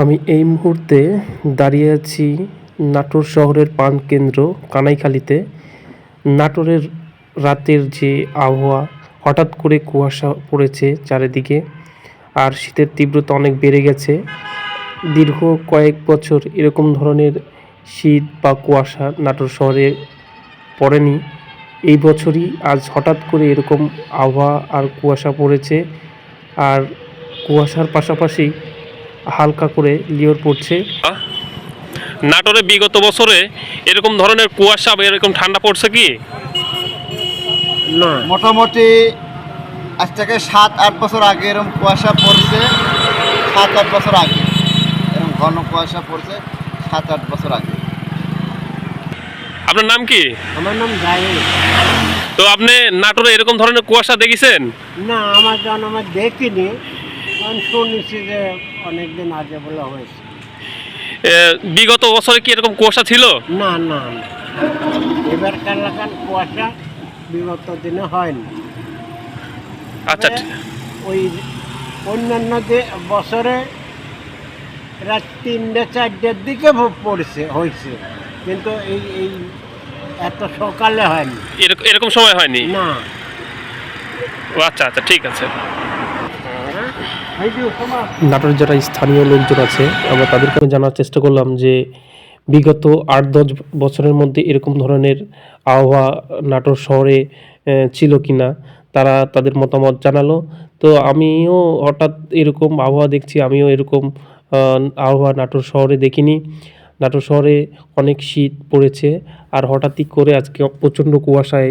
আমি এই মুহূর্তে দাঁড়িয়ে আছি নাটোর শহরের পান কেন্দ্র কানাইখালিতে। নাটোরের রাতের যে আবহাওয়া, হঠাৎ করে কুয়াশা পড়েছে চারিদিকে আর শীতের তীব্রতা অনেক বেড়ে গেছে। দীর্ঘ কয়েক বছর এরকম ধরনের শীত বা কুয়াশা নাটোর শহরে পড়েনি। এই বছরই আজ হঠাৎ করে এরকম আবহাওয়া আর কুয়াশা পড়েছে। আর কুয়াশার পাশাপাশি হালকা করে লিওর পড়ছে। নাটোরে বিগত বছরে এরকম ধরনের কুয়াশা বা এরকম ঠান্ডা পড়ছে কি? না। মোটামুটি আজ থেকে সাত আট বছর আগে এরকম কুয়াশা পড়ছে সাত আট বছর আগে। এরকম ঘন কুয়াশা পড়ছে সাত আট বছর আগে। আপনার নাম কি? আমার নাম জাহিদ। তো আপনি নাটোরে এরকম ধরনের কুয়াশা দেখেছেন? না আমার আমার দেখিনি। আমি শুনেছি যে অনেকদিন আগে বলা হয়েছে। এ, বিগত বছরে কি এরকম কুয়াশা ছিল? না না না। এবার কালাকান কুয়াশা বিগত দিনে হয়নি। আচ্ছা তবে ওই অন্যান্য যে বছরে রাত তিনটে চারটের দিকে ভ- পড়ছে হয়েছে। কিন্তু এই এই এত সকালে হয়নি। এরক- এরকম সময় হয়নি? না। ও আচ্ছা আচ্ছা ঠিক আছে। যে যারা স্থানীয় লোকজন আছে, আমরা তাদের কাছে জানার চেষ্টা করলাম যে বিগত আট দশ বছরের মধ্যে এরকম ধরনের আবহাওয়া নাটোর শহরে ছিল কিনা, তারা তাদের মতামত জানালো। তো আমিও হঠাৎ এরকম আবহাওয়া দেখছি, আমিও এরকম আবহাওয়া নাটোর শহরে দেখিনি। নাটোর শহরে অনেক শীত পড়েছে, আর হঠাৎই করে আজকে প্রচণ্ড কুয়াশায়